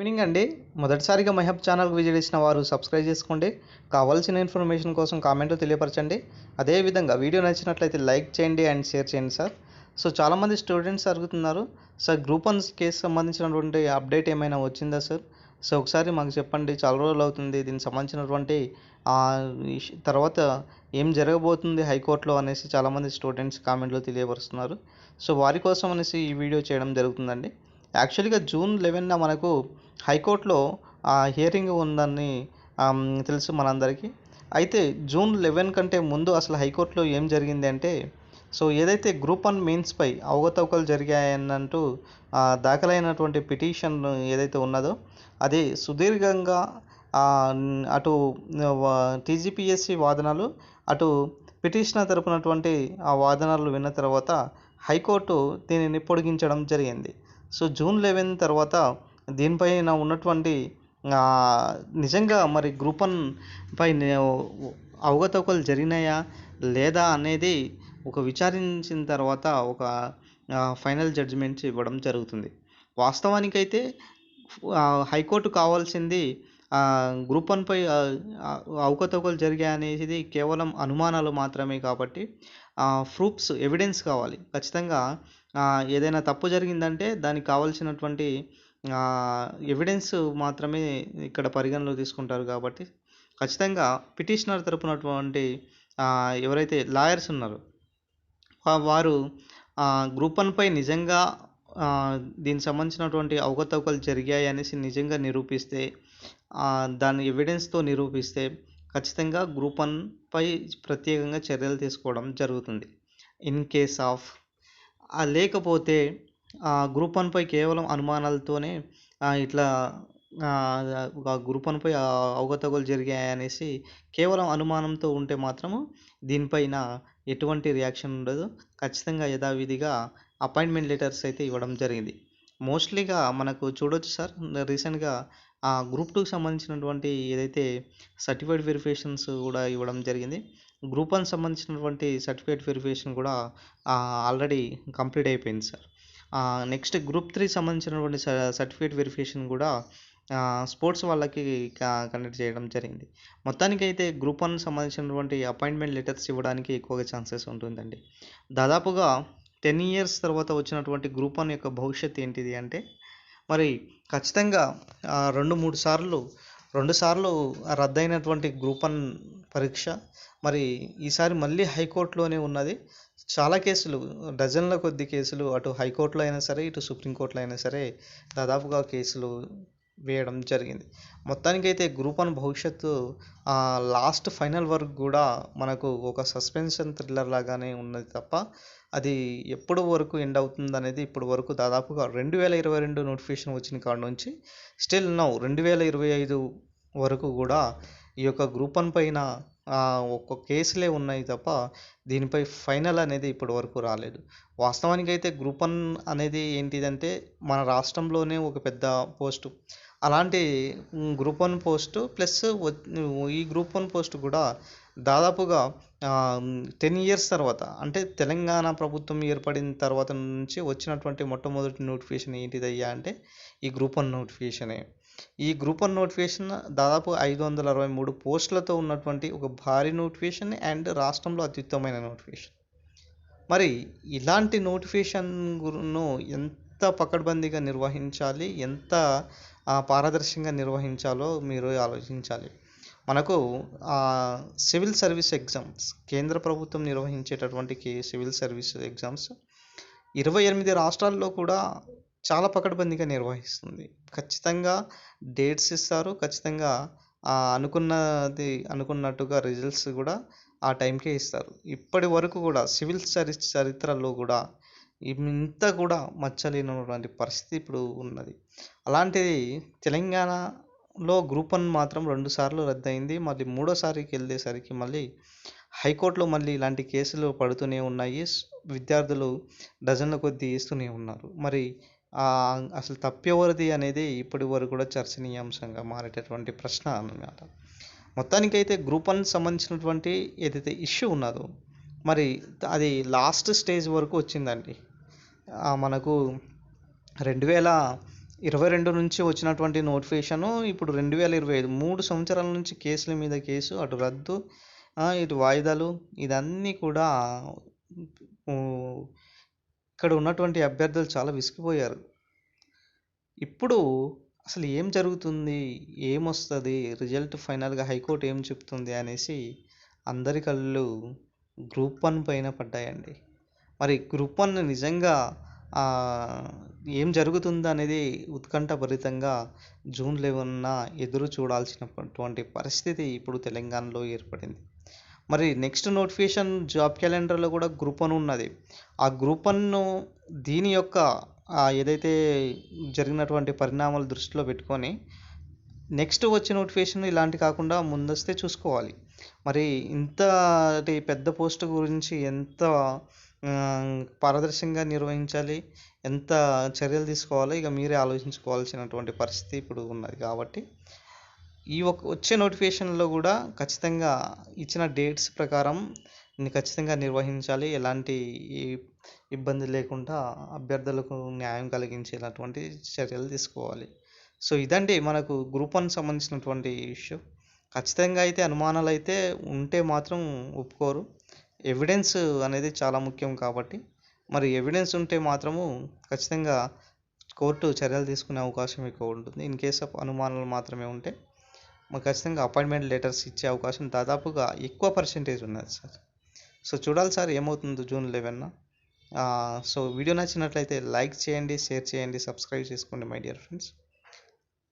Evening అండి. మొదటిసారిగా మహబ్ ఛానల్కి విజిట్ చేసిన వారు సబ్స్క్రైబ్ చేసుకోండి. కావాల్సిన ఇన్ఫర్మేషన్ కోసం కామెంట్లో తెలియపరచండి. అదేవిధంగా వీడియో నచ్చినట్లయితే లైక్ చేయండి అండ్ షేర్ చేయండి సార్. సో చాలామంది స్టూడెంట్స్ అడుగుతున్నారు సార్ గ్రూప్ వన్ కేసు సంబంధించినటువంటి అప్డేట్ ఏమైనా వచ్చిందా సార్? సో ఒకసారి మాకు చెప్పండి చాలా రోజులు అవుతుంది దీనికి సంబంధించినటువంటి తర్వాత ఏం జరగబోతుంది హైకోర్టులో అనేసి చాలామంది స్టూడెంట్స్ కామెంట్లో తెలియపరుస్తున్నారు. సో వారి కోసం అనేసి ఈ వీడియో చేయడం జరుగుతుందండి. యాక్చువల్గా జూన్ లెవెన్న మనకు హైకోర్టులో ఆ హియరింగ్ ఉందని తెలుసు మనందరికీ. అయితే జూన్ లెవెన్ కంటే ముందు అసలు హైకోర్టులో ఏం జరిగింది అంటే సో ఏదైతే గ్రూప్ వన్ మెయిన్స్పై అవకతవకలు జరిగాయనంటూ దాఖలైనటువంటి పిటిషన్ ఏదైతే ఉన్నదో అది సుదీర్ఘంగా అటు టీజీపీఎస్సి వాదనలు అటు పిటిషనర్ తరపునటువంటి ఆ వాదనలు విన్న తర్వాత హైకోర్టు దీనిని పొడిగించడం జరిగింది. సో జూన్ లెవెన్ తర్వాత దీనిపైన ఉన్నటువంటి నిజంగా మరి గ్రూప్ వన్ పై అవకతవకలు జరిగినాయా? లేదా అనేది ఒక విచారించిన తర్వాత ఒక ఫైనల్ జడ్జిమెంట్ ఇవ్వడం జరుగుతుంది. వాస్తవానికైతే హైకోర్టు కావాల్సింది గ్రూప్ వన్పై అవకతవకలు జరిగాయి అనేది కేవలం అనుమానాలు మాత్రమే కాబట్టి ప్రూఫ్స్ ఎవిడెన్స్ కావాలి. ఖచ్చితంగా ఏదైనా తప్పు జరిగిందంటే దానికి కావాల్సినటువంటి ఎవిడెన్స్ మాత్రమే ఇక్కడ పరిగణలో తీసుకుంటారు కాబట్టి ఖచ్చితంగా పిటిషనర్ తరపునటువంటి ఎవరైతే లాయర్స్ ఉన్నారో వారు గ్రూప్ వన్పై నిజంగా దీనికి సంబంధించినటువంటి అవకతవకలు జరిగాయి అనేసి నిజంగా నిరూపిస్తే దాని ఎవిడెన్స్తో నిరూపిస్తే ఖచ్చితంగా గ్రూప్ వన్పై ప్రత్యేకంగా చర్యలు తీసుకోవడం జరుగుతుంది. ఇన్ కేస్ ఆఫ్ లేకపోతే గ్రూప్ వన్పై కేవలం అనుమానాలతోనే ఇట్లా ఒక గ్రూప్ వన్పై అవకతవకలు జరిగాయి అనేసి కేవలం అనుమానంతో ఉంటే మాత్రము దీనిపైన ఎటువంటి రియాక్షన్ ఉండదు. ఖచ్చితంగా యథావిధిగా అపాయింట్మెంట్ లెటర్స్ అయితే ఇవ్వడం జరిగింది. మోస్ట్లీగా మనకు చూడొచ్చు సార్ రీసెంట్గా ఆ గ్రూప్ టూకి సంబంధించినటువంటి ఏదైతే సర్టిఫైడ్ వెరిఫికేషన్స్ కూడా ఇవ్వడం జరిగింది. గ్రూప్ వన్ సంబంధించినటువంటి సర్టిఫికేట్ వెరిఫికేషన్ కూడా ఆల్రెడీ కంప్లీట్ అయిపోయింది సార్. నెక్స్ట్ గ్రూప్ త్రీ సంబంధించినటువంటి సర్టిఫికేట్ వెరిఫికేషన్ కూడా స్పోర్ట్స్ వాళ్ళకి కండక్ట్ చేయడం జరిగింది. మొత్తానికైతే గ్రూప్ వన్ సంబంధించినటువంటి అపాయింట్మెంట్ లెటర్స్ ఇవ్వడానికి ఎక్కువగా ఛాన్సెస్ ఉంటుందండి. దాదాపుగా టెన్ ఇయర్స్ తర్వాత వచ్చినటువంటి గ్రూప్ వన్ యొక్క భవిష్యత్ ఏంటిది అంటే మరి ఖచ్చితంగా రెండు మూడు సార్లు రెండు సార్లు రద్దయినటువంటి గ్రూప్ వన్ పరీక్ష మరి ఈసారి మళ్ళీ హైకోర్టులోనే ఉన్నది. చాలా కేసులు డజన్ల కొద్ది కేసులు అటు హైకోర్టులో అయినా సరే ఇటు సుప్రీంకోర్టులో అయినా సరే దాదాపుగా కేసులు వేయడం జరిగింది. మొత్తానికైతే గ్రూప్ వన్ భవిష్యత్తు లాస్ట్ ఫైనల్ వరకు కూడా మనకు ఒక సస్పెన్షన్ థ్రిల్లర్ లాగానే ఉన్నది తప్ప అది ఎప్పుడు వరకు ఎండ్ అవుతుంది అనేది ఇప్పటి వరకు దాదాపుగా రెండు వేల ఇరవై రెండు నోటిఫికేషన్ వచ్చిన కాడ నుంచి స్టిల్ నౌ రెండు వేల ఇరవై ఐదు వరకు కూడా ఈ యొక్క గ్రూప్ వన్ పైన ఒక్క కేసులే ఉన్నాయి తప్ప దీనిపై ఫైనల్ అనేది ఇప్పటి వరకు రాలేదు. వాస్తవానికి అయితే గ్రూప్ వన్ అనేది ఏంటిదంటే మన రాష్ట్రంలోనే ఒక పెద్ద పోస్టు. అలాంటి గ్రూప్ వన్ పోస్టు ప్లస్ ఈ గ్రూప్ వన్ పోస్ట్ కూడా దాదాపుగా టెన్ ఇయర్స్ తర్వాత అంటే తెలంగాణ ప్రభుత్వం ఏర్పడిన తర్వాత నుంచి వచ్చినటువంటి మొట్టమొదటి నోటిఫికేషన్ ఏంటిదయ్యా అంటే ఈ గ్రూప్ వన్ నోటిఫికేషనే ఈ గ్రూప్ వన్ నోటిఫికేషన్ దాదాపు ఐదు వందల అరవై మూడు పోస్టులతో ఉన్నటువంటి ఒక భారీ నోటిఫికేషన్ అండ్ రాష్ట్రంలో అత్యుత్తమైన నోటిఫికేషన్ మరి ఇలాంటి నోటిఫికేషన్ను ఎంత పకడ్బందీగా నిర్వహించాలి ఎంత పారదర్శకంగా నిర్వహించాలో మీరు ఆలోచించాలి. మనకు ఆ, సివిల్ సర్వీస్ ఎగ్జామ్స్ కేంద్ర ప్రభుత్వం నిర్వహించేటటువంటి సివిల్ సర్వీస్ ఎగ్జామ్స్ ఇరవై ఎనిమిది రాష్ట్రాల్లో కూడా చాలా పకడ్బందీగా నిర్వహిస్తుంది. ఖచ్చితంగా డేట్స్ ఇస్తారు. ఖచ్చితంగా అనుకున్నది అనుకున్నట్టుగా రిజల్ట్స్ కూడా ఆ టైంకే ఇస్తారు. ఇప్పటి వరకు కూడా సివిల్ చరి చరిత్రలో కూడా ఇంత కూడా మచ్చలేనటువంటి పరిస్థితి ఇప్పుడు ఉన్నది. అలాంటిది తెలంగాణలో గ్రూప్ వన్ మాత్రం రెండు సార్లు రద్దయింది. మళ్ళీ మూడోసారికి వెళ్ళేసరికి మళ్ళీ హైకోర్టులో మళ్ళీ ఇలాంటి కేసులు పడుతూనే ఉన్నాయి. విద్యార్థులు డజన్ల కొద్దీ వేస్తూనే ఉన్నారు. మరి అసలు తప్పెవరిది అనేది ఇప్పటి వరకు కూడా చర్చనీయాంశంగా మారేటటువంటి ప్రశ్న అన్నమాట. మొత్తానికైతే గ్రూప్ వన్ సంబంధించినటువంటి ఏదైతే ఇష్యూ ఉన్నదో మరి అది లాస్ట్ స్టేజ్ వరకు వచ్చిందండి. మనకు రెండు వేల ఇరవై రెండు నుంచి వచ్చినటువంటి నోటిఫికేషను ఇప్పుడు రెండు వేల ఇరవై ఐదు మూడు సంవత్సరాల నుంచి కేసుల మీద కేసు అటు రద్దు ఇటు వాయిదాలు ఇదన్నీ కూడా ఇక్కడ ఉన్నటువంటి అభ్యర్థులు చాలా విసిగిపోయారు. ఇప్పుడు అసలు ఏం జరుగుతుంది? ఏమొస్తుంది? రిజల్ట్ ఫైనల్గా హైకోర్టు ఏం చెప్తుంది? అనేసి అందరి కళ్ళు గ్రూప్ వన్ పైన పడ్డాయండి. మరి గ్రూప్ వన్ నిజంగా ఏం జరుగుతుంది అనేది ఉత్కంఠభరితంగా జూన్ లెవెన్న ఎదురు చూడాల్సినటువంటి పరిస్థితి ఇప్పుడు తెలంగాణలో ఏర్పడింది. మరి నెక్స్ట్ నోటిఫికేషన్ జాబ్ క్యాలెండర్లో కూడా గ్రూప్ వన్ ఉన్నది. ఆ గ్రూప్ వన్ను దీని యొక్క ఏదైతే జరిగినటువంటి పరిణామాలు దృష్టిలో పెట్టుకొని నెక్స్ట్ వచ్చే నోటిఫికేషన్ ఇలాంటి కాకుండా ముందస్తే చూసుకోవాలి. మరి ఇంత పెద్ద పోస్ట్ గురించి ఎంత పారదర్శకంగా నిర్వహించాలి. ఎంత చర్యలు తీసుకోవాలో ఇక మీరే ఆలోచించుకోవాల్సినటువంటి పరిస్థితి ఇప్పుడు ఉన్నది కాబట్టి ఈ ఒక వచ్చే నోటిఫికేషన్లో కూడా ఖచ్చితంగా ఇచ్చిన డేట్స్ ప్రకారం ఖచ్చితంగా నిర్వహించాలి. ఎలాంటి ఇబ్బంది లేకుండా అభ్యర్థులకు న్యాయం కలిగించేటటువంటి చర్యలు తీసుకోవాలి. సో ఇదండి మనకు గ్రూప్ వన్ సంబంధించినటువంటి ఇష్యూ. ఖచ్చితంగా అయితే అనుమానాలు అయితే ఉంటే మాత్రం ఒప్పుకోరు. ఎవిడెన్స్ అనేది చాలా ముఖ్యం కాబట్టి మరి ఎవిడెన్స్ ఉంటే మాత్రము ఖచ్చితంగా కోర్టు చర్యలు తీసుకునే అవకాశం ఎక్కువ ఉంటుంది. ఇన్ కేస్ ఆఫ్ అనుమానాలు మాత్రమే ఉంటే మాకు ఖచ్చితంగా అపాయింట్మెంట్ లెటర్స్ ఇచ్చే అవకాశం దాదాపుగా ఎక్కువ పర్సెంటేజ్ ఉన్నది సార్. సో చూడాలి సార్ ఏమవుతుందో జూన్ లెవెన్న సో వీడియో నచ్చినట్లయితే లైక్ చేయండి షేర్ చేయండి సబ్స్క్రైబ్ చేసుకోండి my dear friends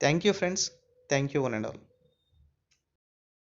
thank you friends thank you one and all